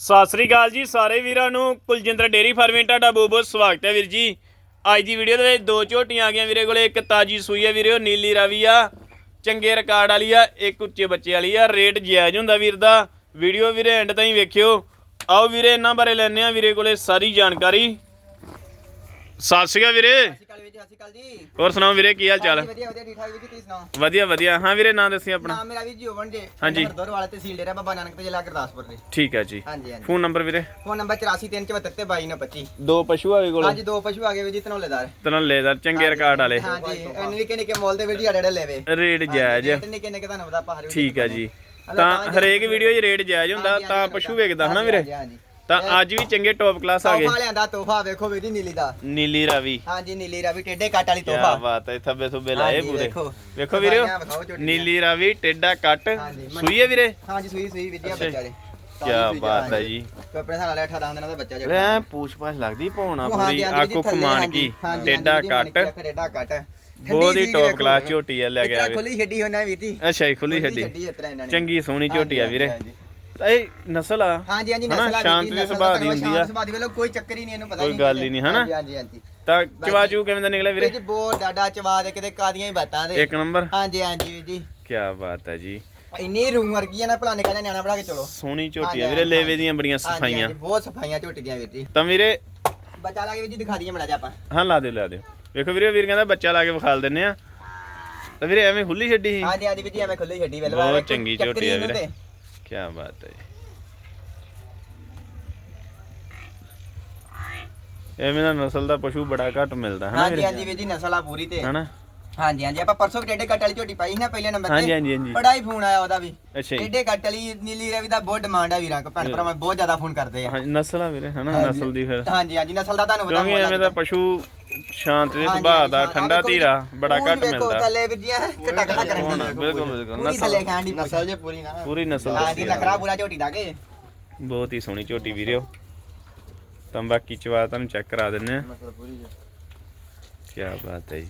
ਸਤਿ ਸ੍ਰੀ ਅਕਾਲ ਜੀ ਸਾਰੇ ਵੀਰਾਂ ਨੂੰ। ਕੁਲਜਿੰਦਰ ਡੇਰੀ ਫਾਰਮਿੰਗ ਤੁਹਾਡਾ ਬਹੁਤ ਬਹੁਤ ਸਵਾਗਤ ਹੈ ਵੀਰ ਜੀ। ਅੱਜ ਦੀ ਵੀਡੀਓ ਦੇ ਵਿੱਚ ਦੋ ਝੋਟੀਆਂ ਆ ਗਈਆਂ ਵੀਰੇ ਕੋਲੇ। ਇੱਕ ਤਾਜੀ ਸੂਈ ਹੈ ਵੀਰੇ, ਉਹ ਨੀਲੀ ਰਾਵੀ ਆ। ਚੰਗੇ ਰਿਕਾਰਡ ਵਾਲੀ ਆ, ਇੱਕ ਉੱਚੇ ਬੱਚੇ ਵਾਲੀ ਆ। ਰੇਟ ਜਾਇਜ਼ ਹੁੰਦਾ ਵੀਰ ਦਾ। ਵੀਡੀਓ ਵੀਰੇ ਐਂਡ ਤਾਈਂ ਵੇਖਿਓ। ਆਓ ਵੀਰੇ, ਇਹਨਾਂ ਬਾਰੇ ਲੈਣੇ ਆ ਵੀਰੇ ਕੋਲੇ ਸਾਰੀ ਜਾਣਕਾਰੀ। ਸਤਿ ਸ੍ਰੀ ਅਕਾਲ ਵੀਰੇ। ਸਤਿ ਸ਼੍ਰੀ ਅਕਾਲ ਵੀਰ ਜੀ ਸਤਿ ਸ਼੍ਰੀ ਅਕਾਲ ਜੀ। ਹੋਰ ਸੁਣਾਓ ਵੀਰੇ ਕੀ ਹਾਲ ਚਾਲ? ਵਧੀਆ ਵਧੀਆ ਠੀਕ ਠਾਕ ਵੀਰ ਜੀ ਤੁਸੀਂ ਸੁਣਾਓ? ਵਧੀਆ ਵਧੀਆ। ਹਾਂ ਵੀਰੇ ਨਾਂ ਦੱਸੀ ਆਪਣਾ। ਨਾਮ ਮੇਰਾ ਵੀਰ ਜੀ ਓਵਨ ਜੇ। ਹਾਂਜੀ। ਹਰਦੌਰ ਵਾਲੇ ਤਹਿਸੀਲ ਡੇਰਾ ਬਾਬਾ ਨਾਨਕ ਤੇ ਜ਼ਿਲ੍ਹਾ ਗੁਰਦਾਸਪੁਰ ਦੇ। ਠੀਕ ਹੈ ਜੀ। ਹਾਂਜੀ ਹਾਂਜੀ। ਫੋਨ ਨੰਬਰ ਵੀਰੇ? ਫੋਨ ਨੰਬਰ 843774 ਤੇ 2225 ਦੋ ਪਸ਼ੂ ਆਵੇ ਕੋਲੇ। ਹਾਂਜੀ ਦੋ ਪਸ਼ੂ ਆ ਗਏ ਵੀਰ ਜੀ ਚੰਗੇ ਰਿਕਾਰਡ ਵਾਲੇ। ਹਾਂਜੀ ਇਹ ਨਿੱਕੇ ਨਿੱਕੇ ਮੋਲ ਦੇ ਵੀਰ ਜੀ ਅੜੇ ਲੈਵੇ ਰੇਟ ਜਾਇਜ਼। ਰੇਟ ਨਿੱਕੇ ਨਿੱਕੇ ਤੁਹਾਨੂੰ ਪਤਾ ਪਹਾੜ ਠੀਕ ਹੈ ਜੀ। ਤਾਂ ਹਰੇਕ ਵੀਡੀਓ 'ਚ ਰੇਟ ਜਾਇਜ਼ ਹੁੰਦਾ ਤਾਂ ਪਸ਼ੂ ਵੇਖਦਾ ਹਨਾ ਵੀਰੇ? ਹਾਂਜੀ। ਤਾਂ ਅੱਜ ਵੀ ਚੰਗੇ ਟੌਪ ਕਲਾਸ ਆ ਗਏ। ਤੋਹਫਾ ਲਿਆਂਦਾ ਤੋਹਫਾ ਵੇਖੋ ਵੀਰ ਜੀ ਨੀਲੀ ਦਾ। ਨੀਲੀ ਰਾਵੀ। ਹਾਂਜੀ ਨੀਲੀ ਰਾਵੀ ਟੇਡੇ ਕੱਟ ਵਾਲੀ ਕੀ ਤੋਹਫਾ ਬਾਤ ਹੈ ਥੱਬੇ ਥੁੱਬੇ ਲਾਏ ਪੂਰੇ। ਵੇਖੋ। ਵੇਖੋ ਵੀਰੇ। ਨੀਲੀ ਰਾਵੀ ਟੇਡਾ ਕੱਟ। ਹਾਂਜੀ, ਸੂਈ ਹੈ ਵੀਰੇ? ਹਾਂਜੀ ਸੂਈ ਸੂਈ ਵੀਰ ਜੀ ਆ ਅੱਛਾ। ਬੱਚਾ ਦੇ ਕੀ ਬਾਤ ਹੈ ਜੀ। ਆਪਣੇ ਸਾਲ ਵਾਲੇ 18 ਦਿਨਾਂ ਦਾ ਬੱਚਾ ਜੋ ਲੈ ਪੂਛ ਪਾਛ ਲੱਗਦੀ ਪੌਣਾ ਉਹ ਪੂਰੀ ਆਕੂ ਕਮਾਨ ਕੀ। ਟੇਡਾ ਕੱਟ। ਟੇਡਾ ਕੱਟ। ਬਹੁਤ ਹੀ ਟੌਪ ਕਲਾਸ। ਝੋਟੀ ਆ ਲੈ ਕੇ ਆਵੇ ਖੁੱਲੀ ਛੱਡੀ ਹੋਣਾ ਵੀਰ ਜੀ। ਅੱਛਾ ਜੀ ਖੁੱਲੀ ਛੱਡੀ। ਚੰਗੀ ਸੋਹਣੀ ਝੋਟੀ ਆ ਵੀਰੇ। ਇਹ ਨਸਲ ਆ। ਹਾਂਜੀ ਹਾਂਜੀ ਹਨਾ, ਨਸਲ ਆ ਸ਼ਾਂਤ ਦੇ ਸੁਭਾਅ ਦੀ ਹੁੰਦੀ ਆ। ਸੁਭਾਅ ਦੀ ਵੱਲੋਂ ਕੋਈ ਚੱਕਰ ਹੀ ਨਹੀਂ ਇਹਨੂੰ ਪਤਾ ਕੋਈ ਗੱਲ ਹੀ ਨਹੀਂ, ਹਨਾ? ਹਾਂਜੀ ਹਾਂਜੀ ਹਾਂਜੀ। ਤਾਂ ਚਵਾਚੂ ਕਿਵੇਂ ਦਾ ਨਿਕਲਿਆ ਵੀਰ? ਵੀਰੇ ਜੀ ਬਹੁਤ ਡਾਡਾ ਚਵਾ ਦੇ ਕਿਤੇ ਕਾਦੀਆਂ ਹੀ ਬਾਤਾਂ ਦੇ। ਇੱਕ ਨੰਬਰ? ਹਾਂਜੀ ਹਾਂਜੀ ਵੀਰ ਜੀ। ਕੀ ਬਾਤ ਹੈ ਜੀ। ਇੰਨੀ ਰੂਮ ਵਰਗੀ ਆ ਨਾ ਭਲਾ ਨਿਕਲਿਆ ਨਿਆਣਾ ਬਣਾ ਕੇ ਚਲੋ। ਸੋਹਣੀ ਝੋਟੀ ਆ ਵੀਰੇ। ਲੇਵੇ ਦੀਆਂ ਬੜੀਆਂ ਹਾਂਜੀ, ਸਫਾਈਆਂ। ਹਾਂਜੀ, ਬਹੁਤ ਸਫਾਈਆਂ ਝੋਟੀ ਦੀਆਂ ਵੀਰ ਜੀ। ਤਾਂ ਵੀਰੇ ਬੱਚਾ ਲਾ ਕੇ ਵੀਰ ਜੀ ਦਿਖਾ ਦਈਏ ਮੜਾ ਜਾ ਆਪਾਂ। ਹਾਂ ਲਾ ਦਿਓ ਲਾ ਦਿਓ। ਵੇਖੋ ਵੀਰੇ ਵੀਰ ਕਹਿੰਦਾ ਬੱਚਾ ਲਾ ਕੇ ਵਿਖਾਲ ਦਿੰਨੇ ਆ। ਤਾਂ ਵੀਰੇ ਐਵੇਂ ਖੁੱਲੀ ਛੱਡੀ ਸੀ। ਹਾਂਜੀ ਹਾਂਜੀ ਵੀਰ ਜੀ ਐਵੇਂ ਖੁੱਲੀ ਛੱਡੀ ਵੇਲ ਬਹੁਤ ਚੰਗੀ ਝੋਟੀ ਆ ਵੀਰੇ। ਕੀ ਬਾਤ ਹੈ ਐਵੇਂ ਦਾ ਨਸਲ ਦਾ ਪਸ਼ੂ ਬੜਾ ਘੱਟ ਮਿਲਦਾ ਹਨਾ ਹਾਂਜੀ ਹਾਂਜੀ ਵੀਰ ਜੀ ਨਸਲ ਆ ਪੂਰੀ ਤੇ ਹਨਾ ਹਾਂਜੀ ਹਾਂਜੀ ਆਪਾਂ ਪਰਸੋਂ ਟੇਡੇ ਕੱਟ ਵਾਲੀ ਝੋਟੀ ਪਾਈ ਸੀ ਨਾ ਪਹਿਲੇ ਨੰਬਰ ਤੇ ਹਾਂਜੀ ਹਾਂਜੀ ਹਾਂਜੀ ਬੜਾ ਹੀ ਫੋਨ ਆਇਆ ਉਹਦਾ ਵੀ ਅੱਛਾ ਜੀ ਟੇਡੇ ਕੱਟ ਵਾਲੀ ਨੀਲੀ ਰਵੀ ਦਾ ਬਹੁਤ ਡਿਮਾਂਡ ਆ ਵੀਰਾਂ ਕੋ ਭੈਣ ਭਰਾਵਾਂ ਬਹੁਤ ਜ਼ਿਆਦਾ ਫੋਨ ਕਰਦੇ ਆ ਹਾਂਜੀ ਨਸਲ ਆ ਵੀਰੇ ਹਨਾ। ਨਸਲ ਦੀ ਫਿਰ ਹਾਂਜੀ ਹਾਂਜੀ ਨਸਲ ਦਾ ਤੁਹਾਨੂੰ ਪਤਾ ਕਿਉਂਕਿ ਐਵੇਂ ਦਾ। ਪਸ਼ੂ ਸ਼ਾਂਤ ਦੇ ਸੁਭਾਅ ਦਾ ਠੰਡਾ ਧੀਰਾ ਬੜਾ ਘੱਟ ਮਿਲਦਾ। ਥੱਲੇ ਕਰਨ ਬਿਲਕੁਲ, ਬਿਲਕੁਲ, ਨਸਲ। ਜੇ ਪੂਰੀ ਨਾ। ਪੂਰੀ ਨਸਲ ਹਾਂਜੀ ਦੱਸੀ ਆ। ਨਖਰਾ ਪੂਰਾ ਝੋਟੀ ਦਾ ਕੇ। ਬਹੁਤ ਹੀ ਸੋਹਣੀ ਝੋਟੀ ਵੀਰਿਓ। ਤਾਂ ਬਾਕੀ ਚਵਾ ਤੁਹਾਨੂੰ ਚੈੱਕ ਕਰਾ ਦਿੰਨੇ ਆ। ਨਸਲ ਪੂਰੀ ਜੇ ਕੀ ਬਾਤ ਹੈ ਜੀ।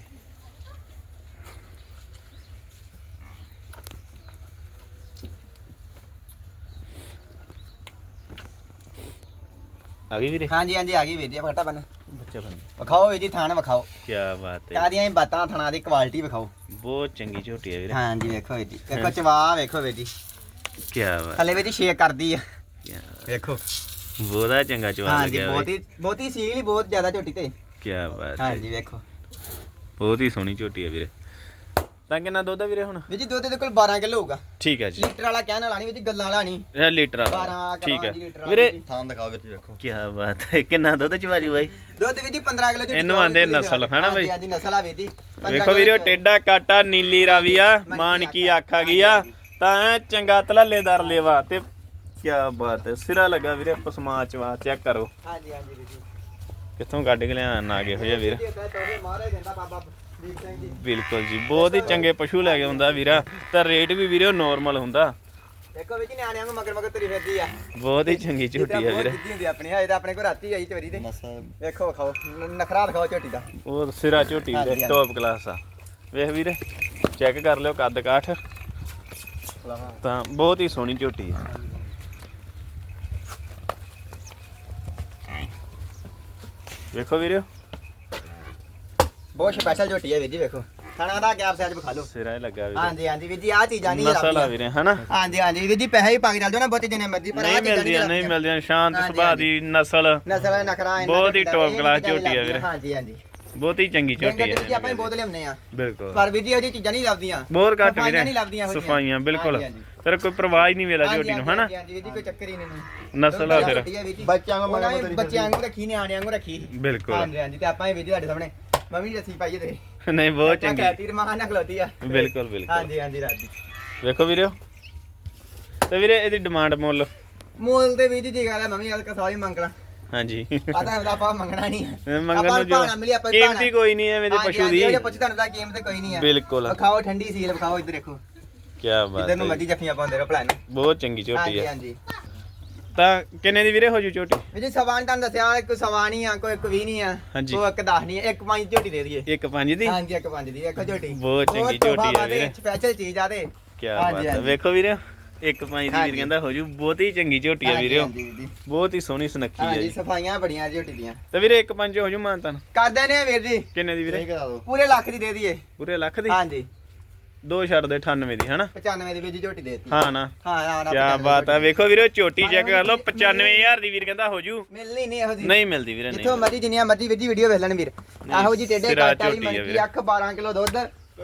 ਆ ਗਈ ਵੀਰੇ? ਹਾਂਜੀ ਹਾਂਜੀ ਆ ਗਈ ਵੀਡੀਆ ਫਟਾ ਬਨ ਬਣ ਵਿਖਾਓ ਜੀ ਥਾਣ ਵਿਖਾਓ। ਕੀ ਬਾਤ ਹੈ। ਕਾਦੀਆਂ ਹੀ ਬਾਤਾਂ ਥਣਾ ਦੀ ਕੁਆਲਿਟੀ ਵਿਖਾਓ। ਬਹੁਤ ਚੰਗੀ ਝੋਟੀ ਹੈ ਵੀਰੇ। ਹਾਂਜੀ ਵੇਖੋ ਜੀ। ਵੇਖੋ ਚਵਾ ਵੇਖੋ ਜੀ। ਕੀ ਬਾਤ। ਥੱਲੇ ਜੀ ਸ਼ੇਕ ਕਰਦੀ ਆ। ਵੇਖੋ। ਬਹੁਤਾ ਚੰਗਾ ਚਵਾ ਹਾਂਜੀ ਲੱਗਿਆ ਬਹੁਤ ਹੀ ਬਹੁਤ ਹੀ ਸੀਲ ਬਹੁਤ ਜ਼ਿਆਦਾ ਝੋਟੀ ਤੇ। ਕੀ ਬਾਤ ਹੈ। ਹਾਂਜੀ ਵੇਖੋ। ਬਹੁਤ ਹੀ ਸੋਹਣੀ ਝੋਟੀ ਹੈ ਵੀਰੇ। ਤਾਂ ਕਿੰਨਾ ਦੁੱਧ ਹੈ ਵੀਰੇ ਹੁਣ? ਵੀਰ ਜੀ ਦੁੱਧ ਦੇ ਕੋਲ 12 ਕਿਲੋ ਹੋਊਗਾ। ਠੀਕ ਹੈ ਜੀ। ਲੀਟਰ ਵਾਲਾ ਕਹਿਣ ਵਾਲਾ ਨਹੀਂ ਵੀਰ ਜੀ ਗੱਲਾਂ ਵਾਲਾ ਨਹੀਂ। ਇਹ ਲੀਟਰ ਆ 12 ਠੀਕ ਹੈ। ਵੀਰੇ ਥਾਂ ਦਿਖਾਓ ਵਿੱਚ ਵੇਖੋ। ਕੀ ਬਾਤ ਹੈ। ਕਿੰਨਾ ਦੁੱਧ ਚਵਾਰੀ ਬਾਈ? ਦੁੱਧ ਵੀਰ ਜੀ 15 ਕਿਲੋ ਝੋਟੀ ਇਹਨੂੰ ਆਂਦੇ ਕੇ ਨਸਲ, ਹਨਾ ਬਈ? ਹਾਂਜੀ ਨਸਲ ਆ ਵੀਰ ਜੀ। 15 ਵੇਖੋ ਵੀਰੋ ਟੇਡਾ ਕਾਟਾ ਨੀਲੀ ਰਾਵੀ ਆ ਮਾਨਕੀ ਆਖਾ ਗਿਆ ਤਾਂ ਚੰਗਾ ਤਲੱਲੇਦਾਰ ਲੇਵਾ ਤੇ ਕੀ ਬਾਤ ਹੈ। ਸਿਰਾ ਲੱਗਾ ਵੀਰੇ ਪਸਮਾ ਚਵਾ ਚੈੱਕ ਕਰੋ। ਹਾਂਜੀ ਹਾਂਜੀ ਵੀਰ ਜੀ। ਕਿੱਥੋਂ ਕੱਢ ਕੇ ਲਿਆ ਨਾ ਗਏ ਹੋਇਆ ਵੀਰ? ਬਿਲਕੁਲ ਜੀ ਬਹੁਤ ਹੀ ਚੰਗੇ ਪਸ਼ੂ ਲੈ ਕੇ ਆਉਂਦਾ ਵੀਰਾ ਤਾਂ ਰੇਟ ਵੀ ਵੀਰੇ ਨੋਰਮਲ ਹੁੰਦਾ। ਦੇਖੋ ਵੀਰ ਜੀ ਨਿਆਣਿਆਂ ਨੂੰ ਮਗਰ ਮਗਰ ਤੁਰੀ ਫਿਰਦੀ ਆ। ਬਹੁਤ ਹੀ ਚੰਗੀ ਝੋਟੀ ਆ ਬਹੁਤ ਵੀਰੇ। ਜਿੱਦੀ ਹੁੰਦੀ ਆਪਣੀ ਹਾਏ ਤਾਂ ਆਪਣੇ ਕੋਲ ਰਾਤੀ ਆਈ ਚੋਰੀ ਤੇ। ਵੇਖੋ ਵਿਖਾਓ ਨ- ਨਖਰਾ ਦਿਖਾਓ ਝੋਟੀ ਦਾ। ਉਹ ਸਿਰਾ ਝੋਟੀ ਹਾਂਜੀ। ਟੌਪ ਕਲਾਸ ਆ। ਵੇਖ ਵੀਰੇ ਚੈੱਕ ਕਰ ਲਿਓ ਕੱਦ ਕਾਠ। ਤਾਂ ਬਹੁਤ ਹੀ ਸੋਹਣੀ ਝੋਟੀ ਆ। ਵੇਖੋ ਵੀਰੇ ਬਹੁਤ ਸਪੈਸ਼ਲ ਝੋਟੀ ਹੈ ਵੀਰ ਜੀ ਵੇਖੋ। ਖਾਣਾ ਦਾ ਗੈਪ ਸਾਈਜ਼ ਵਿਖਾ ਲਓ ਸਿਰਾ ਹੀ ਲੱਗਾ ਵੀਰੇ। ਹਾਂਜੀ ਹਾਂਜੀ ਵੀਰ ਜੀ ਆ ਚੀਜ਼ਾਂ ਨਹੀਂ ਨਸਲ ਆ ਵੀਰੇ ਹਨਾ? ਹਾਂਜੀ ਹਾਂਜੀ ਵੀਰ ਜੀ ਪੈਸੇ ਹੀ ਪਾ ਕੇ ਚੱਲ ਜਾਓ ਨਾ ਬਹੁਤੇ ਜਿੰਨੇ ਮਰਜ਼ੀ ਪਰ ਨਹੀਂ ਆਹ ਚੀਜ਼ਾਂ ਮਿਲਦੀਆਂ ਨਹੀਂ ਮਿਲਦੀਆਂ ਸ਼ਾਂਤ ਸੁਭਾਅ ਦੀ ਨਸਲ। ਨਸਲ ਨਖਰਾ ਬਹੁਤ ਹੀ class ਚੀਜ਼ਾਂ ਝੋਟੀ ਆ ਨਹੀਂ ਵੀਰੇ। ਹਾਂਜੀ ਹਾਂਜੀ। ਬਹੁਤ ਹੀ ਚੰਗੀ ਝੋਟੀ ਡੰਗਰ ਜੀ ਹੈ ਆਪਾਂ ਹੀ ਬਹੁਤ ਲਿਆਉਂਦੇ ਆ ਬਿਲਕੁਲ। ਪਰ ਵੀਰ ਜੀ ਇਹ ਚੀਜ਼ਾਂ ਨਹੀਂ ਲੱਭਦੀਆਂ। ਬਹੁਤ ਘੱਟ ਵੀਰੇ ਨਹੀਂ। ਸਫਾਈਆਂ ਬਿਲਕੁਲ। ਤੇਰਾ ਕੋਈ ਪਰਵਾਹ ਹੀ ਨਹੀਂ ਵੇਲਾ ਝੋਟੀ ਨੂੰ ਹਨਾ? ਹਾਂਜੀ, ਹਾਂਜੀ ਵੀਰ ਜੀ ਕੋਈ ਚੱਕਰ ਹੀ ਨਹੀਂ ਨਸਲ ਆ ਫਿਰ। ਹੈ। ਬੱਚਿਆਂ ਨੂੰ ਨੇ ਬੱਚਿਆਂ ਵਾਂਗੂ ਰੱਖੀ ਨਿਆਣਿਆਂ ਵਾਂਗੂ ਰੱਖੀ। ਬਿਲਕੁਲ। ਹਾਂਜੀ ਹਾਂਜੀ ਤੇ ਆਪਾਂ ਇਹ ਵੀਡੀਓ ਤੁਹਾਡੇ ਸਾਹਮਣੇ ਮੰਮੀ ਦੀ ਰੱਸੀ ਪਾਈਏ ਤੇ ਨਹੀਂ ਬਹੁਤ ਚੰਗੀ। ਕਹਿਤੀ ਰਮਾਨ ਨਾਲ ਖਲੋਤੀ ਆ। ਬਿਲਕੁਲ ਬਿਲਕੁਲ। ਹਾਂਜੀ ਹਾਂਜੀ ਰਾਜੀ। ਵੇਖੋ ਵੀਰੇ। ਤੇ ਵੀਰੇ ਇਹਦੀ ਡਿਮਾਂਡ ਮੁੱਲ? ਮੋਲ ਦੇ ਵਿੱਚ ਜੀ ਗੱਲ ਹੈ ਮੰਮੀ ਅੱਜ ਕਸਾਈ ਮੰਗਣਾ। ਹਾਂਜੀ। ਪਤਾ ਹੁੰਦਾ ਆਪਾਂ ਮੰਗਣਾ ਨਹੀਂ ਇਹ ਮੰਗਣ ਨੂੰ ਜੋ ਮਿਲੀ ਆਪਾਂ ਹੀ। ਕੀਮਤੀ ਕੋਈ ਨਹੀਂ ਐਵੇਂ ਦੇ ਹਾਂਜੀ, ਪਸ਼ੂ ਹਾਂਜੀ, ਦੀ। ਇਹ ਪੁੱਛ ਤੁਹਾਨੂੰ ਦਾ ਕੀਮਤ ਕੋਈ ਨਹੀਂ ਆ। ਬਿਲਕੁਲ। ਖਾਓ ਠੰਡੀ ਸੀਲ ਵਿਖਾਓ ਇੱਧਰ ਦੇਖੋ। ਕੀ ਬਾਤ ਇੱਧਰ ਨੂੰ ਹੈ ਮੱਦੀ ਜੱਫੀਆਂ ਪਾਉਂਦੇ ਰਹੋ ਭਲਾ ਨੂੰ ਬਹੁਤ ਚੰਗੀ ਝੋਟੀ ਹਾਂਜੀ ਹੈ ਹਾਂਜੀ। ਤਾਂ ਕਿੰਨੇ ਦੀ ਵੀਰੇ ਹੋ ਜੂ ਝੋਟੀ ਜੀ ਸਵਾਨ ਤੁਹਾਨੂੰ ਦੱਸਿਆ ਇੱਕ ਸਵਾ ਨਹੀਂ ਆ ਕੋਈ ਇੱਕ ਵੀ ਨਹੀਂ ਆ ਹਾਂਜੀ। ਕੋਈ ਇੱਕ 10 ਨਹੀਂ ਆ ਇੱਕ ਪੰਜ ਝੋਟੀ ਦੇ ਦਈਏ। ਇੱਕ ਪੰਜ ਦੀ? ਹਾਂਜੀ ਇੱਕ ਪੰਜ ਦੀ ਇੱਕ ਝੋਟੀ ਬਹੁਤ ਚੰਗੀ ਝੋਟੀ ਆ ਵੀਰੇ। ਸਪੈਸ਼ਲ ਚੀਜ਼ ਆ ਤੇ। ਕੀ ਹਾਂਜੀ, ਬਾਤ ਹੈ ਹਾਂਜੀ। ਵੇਖੋ ਵੀਰੇ ਇੱਕ ਪੰਜ ਦੀ ਵੀਰ ਹਾਂਜੀ। ਕਹਿੰਦਾ ਹੋ ਜੂ ਬਹੁਤ ਹੀ ਚੰਗੀ ਝੋਟੀ ਆ ਹਾਂਜੀ, ਵੀਰੇ ਹਾਂਜੀ ਵੀਰ ਜੀ ਬਹੁਤ ਹੀ ਸੋਹਣੀ ਸੁਨੱਖੀ ਆ ਹਾਂਜੀ ਜੀ। ਸਫਾਈਆਂ ਬੜੀਆਂ ਝੋਟੀ ਦੀਆਂ। ਤੇ ਵੀਰੇ ਇੱਕ ਪੰਜ ਹੋ ਜੂ ਮਾਨਤਨ। ਕਰਦੇ ਨੇ ਵੀਰ ਜੀ। ਕਿੰਨੇ ਦੀ ਵੀਰੇ? ਕਰਾ ਦੋ ਪੂਰੇ ਲੱਖ ਦੀ ਦੇ ਦਈਏ। ਪੂਰੇ ਲੱਖ ਦੀ? ਹਾਂਜੀ। ਦੋ ਛੱਡ ਦੇ 98 ਦੀ ਹਨਾ? 95 ਦੀ ਵੀਰ ਜੀ ਝੋਟੀ ਦੇਤੀ। ਹਾਂ ਨਾ। ਹਾਂ ਹਾਂ ਕੀ ਬਾਤ ਆ। ਵੇਖੋ ਵੀਰੇ ਝੋਟੀ ਚੈੱਕ ਕਰ ਲਓ 95000 ਦੀ ਵੀਰ ਕਹਿੰਦਾ ਹੋ ਜੂ ਮਿਲਣੀ ਨਹੀਂ ਇਹੋ ਜੀ ਨਹੀਂ ਮਿਲਦੀ ਵੀਰੇ ਜਿੱਥੋਂ ਨਹੀਂ ਮਰਜ਼ੀ ਜਿੰਨੀਆਂ ਮਰਜ਼ੀ ਵੀਰ ਜੀ ਵੀਡੀਓ ਵੇਖ ਲੈਣ ਵੀਰ। ਇਹੋ ਜੀ ਟੇਡੇ ਕੱਟ ਵਾਲੀ ਮਨਕੀ। ਅੱਖ 12 ਕਿਲੋ ਦੁੱਧ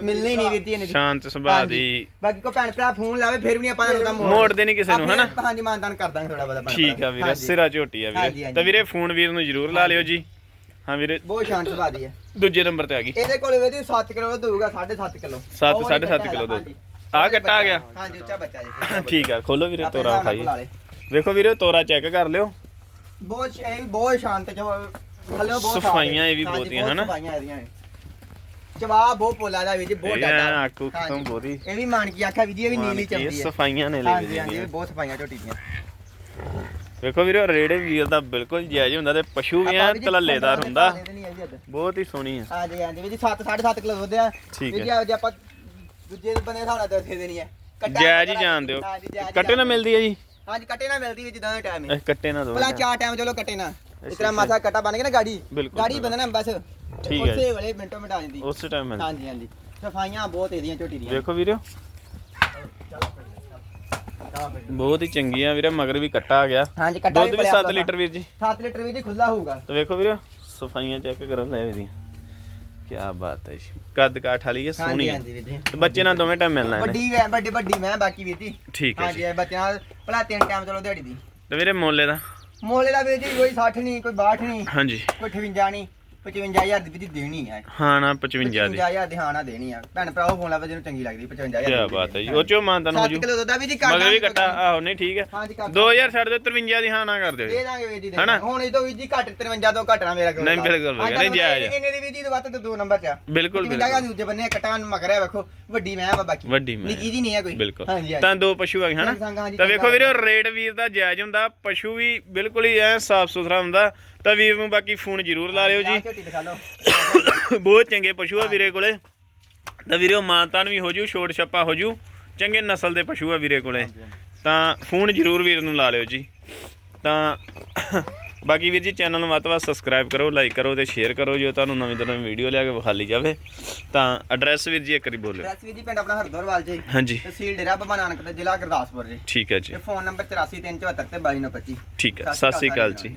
ਮਿਲਣੀ ਨਹੀਂ ਵੀਰ ਜੀ ਇਹਨੇ ਦੀ ਸ਼ਾਂਤ ਸੁਭਾਅ। ਦੀ। ਬਾਕੀ ਕੋ ਭੈਣ ਭਰਾ ਫੋਨ ਲਾਵੇ ਫਿਰ ਵੀ ਨਹੀਂ ਆਪਾਂ ਨੂੰ ਕੰਮ ਮੋੜਦੇ ਨਹੀਂ ਕਿਸੇ ਨੂੰ ਹਨਾ? ਹਾਂਜੀ ਮਾਨਦਾਨ ਕਰ ਦਾਂਗੇ ਥੋੜਾ ਭੈਣ ਠੀਕ। ਆ ਵੀਰੇ। ਸਿਰਾ ਝੋਟੀ ਆ ਵੀਰੇ। ਤਾਂ ਵੀਰੇ ਫੋਨ ਵੀਰ ਨੂੰ ਜ਼ਰੂਰ ਲਾ ਲਿਓ ਜੀ। ਹਾਂ ਵੀਰੇ। ਬਹੁਤ ਸ਼ਾਂਤ ਸੁਭਾਅ ਦੀ ਹੈ। ਦੂਜੇ ਨੰਬਰ ਤੇ ਆ ਗਈ। ਇਹਦੇ ਕੋਲ ਜੀ 7 ਕਿਲੋ ਦੁੱਧ ਹੋਊਗਾ 7.5 ਕਿਲੋ। ਸੱਤ, ਉਹ ਸਾਢੇ ਸੱਤ ਕੱਟਾ ਕਿਲੋ ਦੁੱਧ। ਹਾਂਜੀ। ਆਹ ਕੱਟਾ ਆ ਗਿਆ? ਹਾਂਜੀ ਉੱਚਾ ਬੱਚਾ ਜੀ ਠੀਕ ਆ ਖੋਲੋ ਵੀਰੇ ਤੋਰਾ ਖਾਈ। ਵੇਖੋ ਵੀਰੇ ਤੋਰਾ ਚੈੱਕ ਕਰ ਲਿਓ। ਬਹੁਤ ਇਹ ਬਹੁਤ ਸ਼ਾਂਤ ਚ ਥੱਲੇ ਬਹੁਤ ਸਾਫ਼ ਸਫਾਈਆਂ ਇਹ ਵੀ ਬਹੁਤੀਆਂ, ਬਹੁਤ ਹਨਾ? ਜਵਾਬ ਬਹੁਤ ਪੋਲਾ ਦਾ ਵੀ ਜੀ ਬਹੁਤ ਇਹ ਡਾਡਾ ਆਕੂ ਖਤਮ। ਬਹੁਤੀ ਇਹ ਵੀ ਮਾਨ ਕੀ ਆਖਿਆ ਵੀ ਜੀ ਇਹ ਵੀ ਨੀਲੀ ਚੰਦੀ ਹੈ। ਸਫਾਈਆਂ ਨੇ ਲੈ ਇਹ ਲਈ ਬਹੁਤ ਸਫਾਈਆਂ ਝੋਟੀ ਦੀਆਂ। ਵੇਖੋ ਵੀਰੇ ਰੇੜੇ ਵੀਰ ਦਾ ਬਿਲਕੁਲ ਜਾਇਜ਼ ਹੁੰਦਾ ਤੇ ਪਸ਼ੂ ਵੀ ਐ ਆਪਾਂ ਵੀ ਜੀ ਤਲੱਲੇਦਾਰ ਪੰਦਰਾਂ ਹੁੰਦਾ। ਹੈ ਜੀ। ਬਹੁਤ ਹੀ ਸੋਹਣੀ ਆ। ਹਾਂਜੀ ਹਾਂਜੀ ਵੀ ਜੀ 7 7.5 ਕਿਲੋ ਦੁੱਧ ਆ। ਠੀਕ ਵੀ ਜੀ ਹੈ। ਅੱਜ ਆਪਾਂ ਦੂਜੇ ਬੰਦੇ ਹਿਸਾਬ ਨਾਲ ਦੱਸੇ ਦੇਣੀ ਹੈ ਕੱਟਾ ਜਾਇਜ਼ ਹੀ ਜਾਇਜ਼ ਕੱਟੇ ਨਾ ਜਾਣ ਮਿਲਦੀ ਹੈ ਜੀ। ਹਾਂਜੀ ਕੱਟੇ ਨਾ ਮਿਲਦੀ ਵੀ ਜਿੱਦਾਂ ਦਾ ਟਾਈਮ ਹੈ ਕੱਟੇ ਨਾ ਦੋ ਪਹਿਲਾਂ ਚਾਰ ਟਾਈਮ ਚਲੋ ਕੱਟੇ ਨਾ ਇਸ ਤਰ੍ਹਾਂ ਅੱਛਾ। ਮਾਸਾ ਕੱਟਾ ਬਣ ਨਾ ਗਾੜੀ। ਗਾੜੀ। ਬੰਨਣਾ ਬਸ। ਠੀਕ ਹੈ ਉਸੇ ਵੇਲੇ ਮਿੰਟੋ ਮਿੰਟ ਆ ਜਾਂਦੀ। ਉਸ ਟਾਈਮ ਮਿਲਦੀ। ਹਾਂਜੀ ਹਾਂਜੀ। ਸਫਾਈਆਂ ਬਹੁਤ ਇਹਦੀਆਂ ਝੋਟੀ ਦੀਆਂ। ਵੇਖੋ ਵੀਰੇ। ਬਹੁਤ ਹੀ ਚੰਗੀ ਆ ਵੀਰੇ ਮਗਰ ਵੀ ਕੱਟਾ ਆ ਗਿਆ। ਹਾਂਜੀ ਕੱਟਾ ਦੁੱਧ ਵੀ 7 ਲੀਟਰ ਵੀਰ ਜੀ। 7 ਲੀਟਰ ਵੀ ਜੀ ਖੁੱਲਾ ਹੋਊਗਾ। ਤੇ ਵੇਖੋ ਵੀਰੇ ਸਫਾਈਆਂ ਚੈੱਕ ਕਰੋ ਲੈ ਵੀਰੇ ਕੀ ਬਾਤ ਹੈ ਜੀ। ਕੱਦ ਕਾਠ ਵਾਲੀ ਹੈ ਸੋਹਣੀ ਹੈ। ਤੇ ਬੱਚੇ ਨਾਲ ਦੋਵੇਂ ਟਾਈਮ ਮਿਲਣਾ ਇਹਨੇ। ਵੱਡੀ ਵੈ ਵੱਡੀ ਵੱਡੀ ਮੈਂ ਬਾਕੀ ਵੀਰ ਜੀ। ਠੀਕ ਹੈ ਹਾਂਜੀ ਬੱਚਿਆਂ ਨਾਲ ਭਲਾ ਤਿੰਨ ਟਾਈਮ ਚਲੋ ਦਿਹਾੜੀ ਦੀ। ਤੇ ਵੀਰੇ ਮੋਲੇ ਦਾ? ਮੋਲੇ ਦਾ ਵੀਰ ਜੀ ਕੋਈ 60 ਨਹੀਂ ਕੋਈ 62 ਨਹੀਂ ਹਾਂਜੀ। ਕੋਈ 58 ਨਹੀਂ 55000 ਦੀ ਵੀ ਜੀ ਦੇਣੀ ਹੈ ਹਾਂ ਨਾ 55 ਦੀ। 55000 ਦੀ ਹਾਂ ਨਾ ਦੇਣੀ ਆ। ਭੈਣ ਭਰਾ ਉਹ ਫੋਨ ਲਾਵੇ ਜਿਹਨੂੰ ਚੰਗੀ ਲੱਗਦੀ 55000 ਕੀ ਬਾਤ ਹੈ ਜੀ। ਉਹ ਚੋਂ ਮਾਨਤਾ ਨੂੰ ਹੋ 7 ਜੂ। ਕਿਲੋ ਦੁੱਧ ਆ ਵੀ ਜੀ ਕਰ ਮਗਰ ਵੀ ਦਾਂਗੇ ਕੱਟਾ ਆਹੋ ਨਹੀਂ ਠੀਕ ਹੈ ਹਾਂਜੀ ਕਰ 2000 ਛੱਡ ਦਿਓ 53 ਦੀ ਹਾਂ ਨਾ ਕਰ ਦਿਓ ਦੇ ਜੀ। ਦਾਂਗੇ ਵੀਰ ਜੀ ਦੇ ਹਨਾ? ਦਾਂਗੇ। ਹੁਣ ਇਹ ਤੋਂ ਵੀਰ ਜੀ ਘੱਟ 53 ਤੋਂ ਘਟਣਾ ਮੇਰਾ ਕੋਲ। ਨਹੀਂ, ਬਿਲਕੁਲ, ਬਿਲਕੁਲ, ਨਹੀਂ, ਜਾਇਜ਼। ਇਹਨੇ ਦੀ ਵੀਰ ਜੀ ਦੇ ਵੱਤ ਤੇ ਦੋ ਨੰਬਰ ਚ ਆ। ਬਿਲਕੁਲ 55 ਬਿਲਕੁਲ। ਦੂਜੇ ਬੰਨੇ ਕਟਾਨ ਮਗਰ ਹੈ ਵੇਖੋ ਵੱਡੀ ਮੈਂ ਆ ਬਾਕੀ। ਵੱਡੀ ਮੈਂ ਨਿੱਕੀ ਜੀ ਨਹੀਂ ਹੈ ਕੋਈ। ਬਿਲਕੁਲ। ਹਾਂਜੀ ਹਾਂਜੀ। ਤਾਂ ਦੋ ਪਸ਼ੂ ਆ ਹਨਾ? ਤਾਂ ਵੇਖੋ। ਵੀਰੇ ਰੇਟ ਵੀਰ ਦਾ ਜਾਇਜ਼ ਹੁੰਦਾ ਪਸ਼ੂ ਵੀ ਬਿਲਕੁਲ ਹੀ ਐ ਸਾਫ਼ ਸੁਥਰਾ ਹੁੰਦਾ। ਤਾਂ ਵੀਰ ਨੂੰ ਬਾਕੀ ਫੋਨ ਜ਼ਰੂਰ ਲਾ ਲਿਓ ਜੀ। ਆਹ ਝੋਟੀ ਦਿਖਾ ਲਓ। ਬਹੁਤ ਚੰਗੇ ਪਸ਼ੂ ਆ ਵੀਰੇ ਕੋਲੇ। ਤਾਂ ਵੀਰੇ ਉਹ ਮਾਨਤਾਨ ਵੀ ਹੋ ਜੂ ਛੋਟ ਛੱਪਾ ਹੋ ਜੂ। ਚੰਗੇ ਨਸਲ ਦੇ ਪਸ਼ੂ ਆ ਵੀਰੇ ਕੋਲੇ। ਤਾਂ ਫੋਨ ਜ਼ਰੂਰ ਵੀਰ ਨੂੰ ਲਾ ਲਿਓ ਜੀ। ਤਾਂ ਬਾਕੀ ਵੀਰ ਜੀ ਚੈਨਲ ਨੂੰ ਵੱਧ ਤੋਂ ਵੱਧ ਸਬਸਕ੍ਰਾਈਬ ਕਰੋ ਲਾਈਕ ਕਰੋ ਤੇ ਸ਼ੇਅਰ ਕਰੋ ਜੋ ਤੁਹਾਨੂੰ ਨਵੀਂ ਤੋਂ ਨਵੀਂ ਵੀਡੀਓ ਲਿਆ ਕੇ ਵਿਖਾਲੀ ਜਾਵੇ। ਤਾਂ ਐਡਰੈਸ ਵੀਰ ਜੀ ਇੱਕ ਵਾਰੀ ਬੋਲਿਓ। ਡਰੈਸ ਵੀਰ ਜੀ ਪਿੰਡ ਆਪਣਾ ਹਰਦੋਰਵਾਲ ਜੀ। ਹਾਂਜੀ। ਤਹਿਸੀਲ ਡੇਰਾ ਬਾਬਾ ਨਾਨਕ ਦਾ ਜ਼ਿਲ੍ਹਾ ਗੁਰਦਾਸਪੁਰ ਜੀ। ਠੀਕ ਹੈ ਜੀ। ਤੇ ਫੋਨ ਨੰਬਰ 843774 ਤੇ 2225 ਠੀਕ ਹੈ। ਸਤਿ ਸ਼੍ਰੀ ਅਕਾਲ ਜੀ।